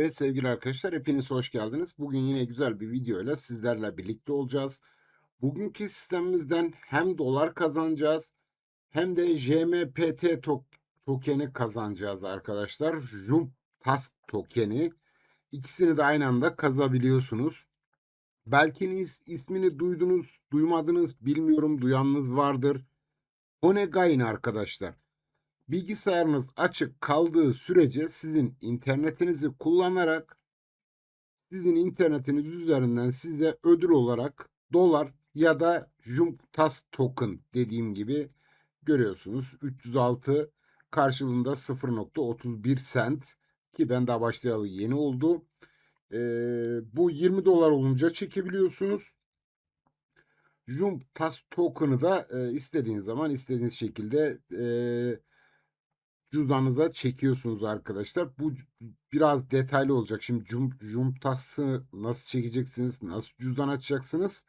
Evet sevgili arkadaşlar hepiniz hoş geldiniz. Bugün yine güzel bir video ile sizlerle birlikte olacağız. Bugünkü sistemimizden hem dolar kazanacağız hem de JMPT tok- tokeni kazanacağız arkadaşlar. Jump Task tokeni. İkisini de aynı anda kazabiliyorsunuz. Belki is- ismini duydunuz, duymadınız, bilmiyorum duyanınız vardır. Honegain arkadaşlar. Bilgisayarınız açık kaldığı sürece sizin internetinizi kullanarak sizin internetiniz üzerinden size ödül olarak dolar ya da JUMTAS token dediğim gibi görüyorsunuz. 306 karşılığında 0.31 sent ki ben daha başlayalı yeni oldu. Ee, bu 20 dolar olunca çekebiliyorsunuz. JUMTAS token'ı da e, istediğiniz zaman istediğiniz şekilde e, cüzdanınıza çekiyorsunuz arkadaşlar. Bu biraz detaylı olacak. Şimdi cum, Jumtas'ı nasıl çekeceksiniz, nasıl cüzdan açacaksınız?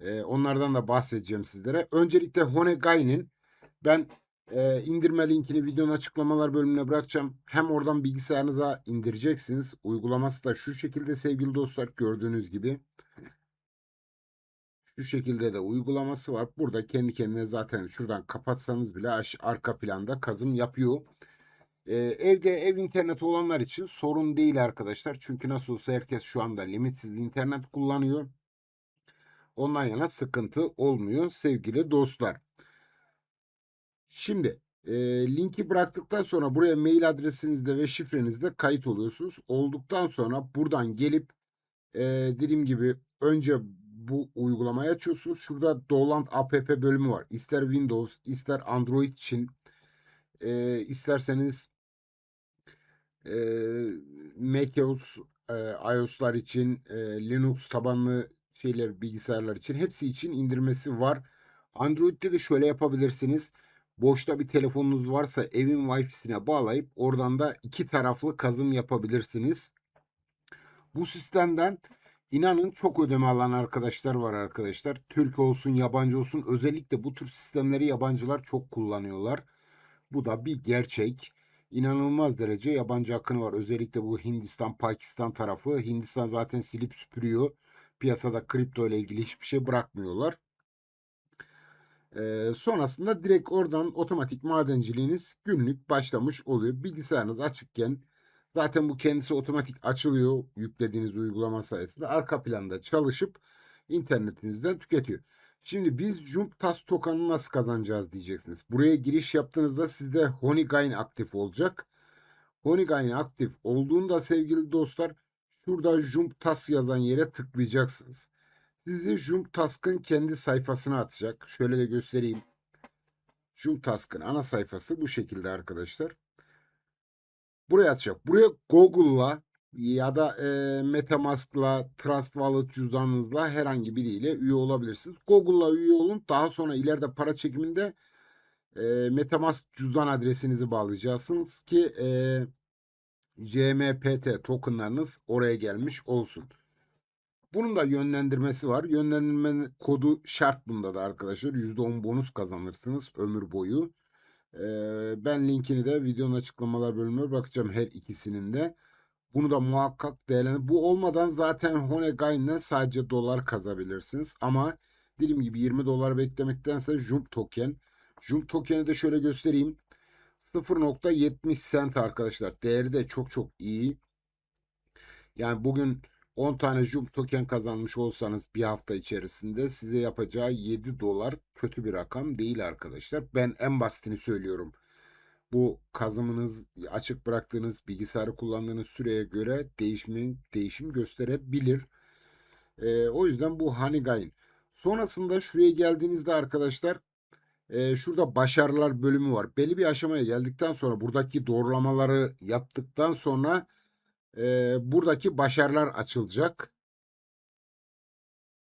Ee, onlardan da bahsedeceğim sizlere. Öncelikle Honegain'in ben e, indirme linkini videonun açıklamalar bölümüne bırakacağım. Hem oradan bilgisayarınıza indireceksiniz. Uygulaması da şu şekilde sevgili dostlar gördüğünüz gibi. Şu şekilde de uygulaması var. Burada kendi kendine zaten şuradan kapatsanız bile arka planda kazım yapıyor. Ee, evde ev interneti olanlar için sorun değil arkadaşlar. Çünkü nasıl olsa herkes şu anda limitsiz internet kullanıyor. Ondan yana sıkıntı olmuyor sevgili dostlar. Şimdi e, linki bıraktıktan sonra buraya mail adresinizde ve şifrenizde kayıt oluyorsunuz. Olduktan sonra buradan gelip e, dediğim gibi önce bu uygulamayı açıyorsunuz. Şurada Dolant app bölümü var. İster Windows, ister Android için, e, isterseniz e, macOS, e, iOS'lar için, e, Linux tabanlı şeyler, bilgisayarlar için hepsi için indirmesi var. Android'de de şöyle yapabilirsiniz. Boşta bir telefonunuz varsa evin Wi-Fi'sine bağlayıp oradan da iki taraflı kazım yapabilirsiniz. Bu sistemden İnanın çok ödeme alan arkadaşlar var arkadaşlar. Türk olsun, yabancı olsun özellikle bu tür sistemleri yabancılar çok kullanıyorlar. Bu da bir gerçek. İnanılmaz derece yabancı akını var. Özellikle bu Hindistan, Pakistan tarafı. Hindistan zaten silip süpürüyor. Piyasada kripto ile ilgili hiçbir şey bırakmıyorlar. Ee, sonrasında direkt oradan otomatik madenciliğiniz günlük başlamış oluyor. Bilgisayarınız açıkken Zaten bu kendisi otomatik açılıyor yüklediğiniz uygulama sayesinde. Arka planda çalışıp internetinizden tüketiyor. Şimdi biz Jumptas token'ı nasıl kazanacağız diyeceksiniz. Buraya giriş yaptığınızda sizde Honeygain aktif olacak. Honeygain aktif olduğunda sevgili dostlar şurada Jumptas yazan yere tıklayacaksınız. Sizi Jumptask'ın kendi sayfasına atacak. Şöyle de göstereyim. Jumptask'ın ana sayfası bu şekilde arkadaşlar. Buraya atacak. Buraya Google'la ya da e, Metamask'la, Trust Wallet cüzdanınızla herhangi biriyle üye olabilirsiniz. Google'la üye olun. Daha sonra ileride para çekiminde e, Metamask cüzdan adresinizi bağlayacaksınız ki e, CMPT tokenlarınız oraya gelmiş olsun. Bunun da yönlendirmesi var. Yönlendirme kodu şart bunda da arkadaşlar. %10 bonus kazanırsınız ömür boyu. Ben linkini de videonun açıklamalar bölümüne bakacağım her ikisinin de. Bunu da muhakkak değerlendir. Bu olmadan zaten Honegain'den sadece dolar kazabilirsiniz. Ama dediğim gibi 20 dolar beklemektense Jump token. Jump token'i de şöyle göstereyim. 0.70 cent arkadaşlar. Değeri de çok çok iyi. Yani bugün 10 tane Jump token kazanmış olsanız bir hafta içerisinde size yapacağı 7 dolar kötü bir rakam değil arkadaşlar. Ben en basitini söylüyorum. Bu kazımınız açık bıraktığınız bilgisayarı kullandığınız süreye göre değişim, değişim gösterebilir. Ee, o yüzden bu Honeygain. Sonrasında şuraya geldiğinizde arkadaşlar e, şurada başarılar bölümü var. Belli bir aşamaya geldikten sonra buradaki doğrulamaları yaptıktan sonra e, buradaki başarılar açılacak.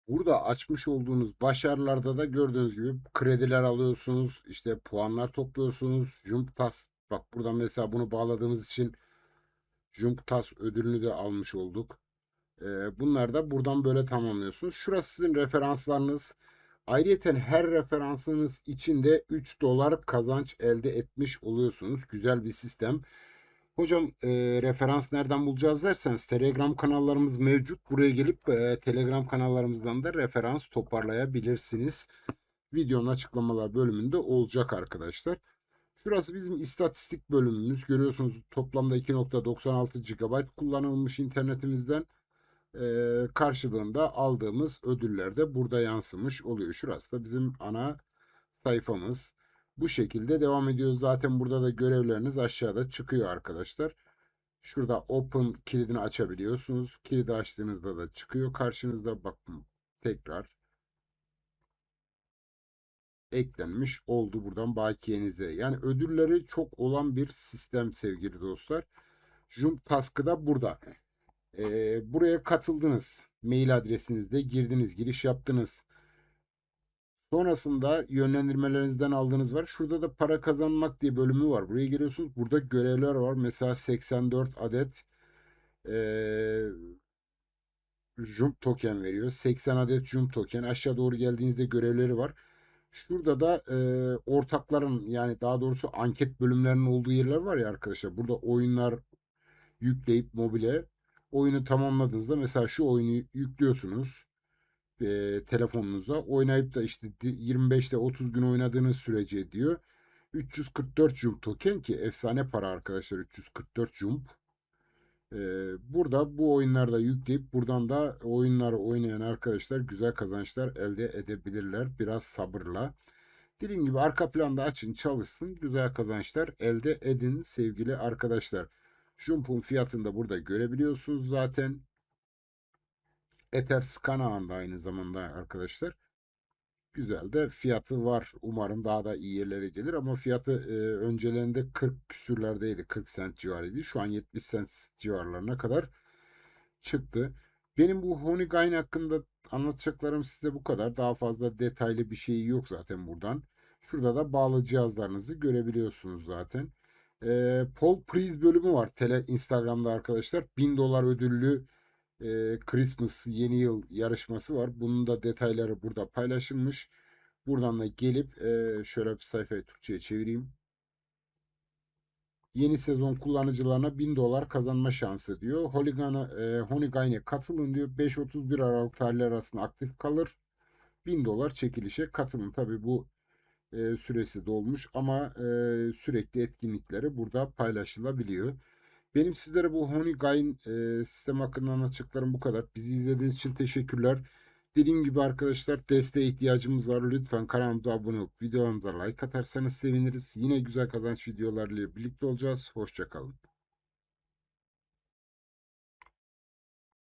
Burada açmış olduğunuz başarılarda da gördüğünüz gibi krediler alıyorsunuz. işte puanlar topluyorsunuz. Jumptas bak burada mesela bunu bağladığımız için Jumptas ödülünü de almış olduk. Ee, bunlar da buradan böyle tamamlıyorsunuz. Şurası sizin referanslarınız. Ayrıca her referansınız içinde 3 dolar kazanç elde etmiş oluyorsunuz. Güzel bir sistem. Hocam e, referans nereden bulacağız derseniz Telegram kanallarımız mevcut. Buraya gelip e, Telegram kanallarımızdan da referans toparlayabilirsiniz. Videonun açıklamalar bölümünde olacak arkadaşlar. Şurası bizim istatistik bölümümüz. Görüyorsunuz toplamda 2.96 GB kullanılmış internetimizden. E, karşılığında aldığımız ödüller de burada yansımış oluyor. Şurası da bizim ana sayfamız. Bu şekilde devam ediyoruz. Zaten burada da görevleriniz aşağıda çıkıyor arkadaşlar. Şurada open kilidini açabiliyorsunuz. Kilidi açtığınızda da çıkıyor karşınızda. Bakın tekrar eklenmiş oldu buradan bakiyenize. Yani ödülleri çok olan bir sistem sevgili dostlar. Jump task'ı da burada. Ee, buraya katıldınız. Mail adresinizde girdiniz, giriş yaptınız. Sonrasında yönlendirmelerinizden aldığınız var. Şurada da para kazanmak diye bölümü var. Buraya giriyorsunuz. Burada görevler var. Mesela 84 adet ee, jump token veriyor. 80 adet jump token. Aşağı doğru geldiğinizde görevleri var. Şurada da e, ortakların yani daha doğrusu anket bölümlerinin olduğu yerler var ya arkadaşlar. Burada oyunlar yükleyip mobile oyunu tamamladığınızda mesela şu oyunu yüklüyorsunuz e, telefonunuza. Oynayıp da işte 25 ile 30 gün oynadığınız sürece diyor. 344 jump token ki efsane para arkadaşlar 344 jump. Ee, burada bu oyunlarda yükleyip buradan da oyunları oynayan arkadaşlar güzel kazançlar elde edebilirler. Biraz sabırla. Dediğim gibi arka planda açın çalışsın. Güzel kazançlar elde edin sevgili arkadaşlar. Jump'un fiyatını da burada görebiliyorsunuz zaten. Ether scan ağında aynı zamanda arkadaşlar. Güzel de fiyatı var. Umarım daha da iyi yerlere gelir ama fiyatı e, öncelerinde 40 küsürlerdeydi. 40 sent civarıydı. Şu an 70 sent civarlarına kadar çıktı. Benim bu Honeygain hakkında anlatacaklarım size bu kadar. Daha fazla detaylı bir şey yok zaten buradan. Şurada da bağlı cihazlarınızı görebiliyorsunuz zaten. E, Paul Prize bölümü var. Tele Instagram'da arkadaşlar. 1000 dolar ödüllü e, Christmas yeni yıl yarışması var. Bunun da detayları burada paylaşılmış. Buradan da gelip e, şöyle bir sayfayı Türkçe'ye çevireyim. Yeni sezon kullanıcılarına 1000 dolar kazanma şansı diyor. Holigan'a, e, katılın diyor. 5-31 Aralık tarihleri arasında aktif kalır. 1000 dolar çekilişe katılın. Tabi bu e, süresi dolmuş ama e, sürekli etkinlikleri burada paylaşılabiliyor. Benim sizlere bu Honeygain e, sistem hakkında anlatacaklarım bu kadar. Bizi izlediğiniz için teşekkürler. Dediğim gibi arkadaşlar desteğe ihtiyacımız var. Lütfen kanalımıza abone olup videolarımıza like atarsanız seviniriz. Yine güzel kazanç videolarıyla birlikte olacağız. Hoşçakalın.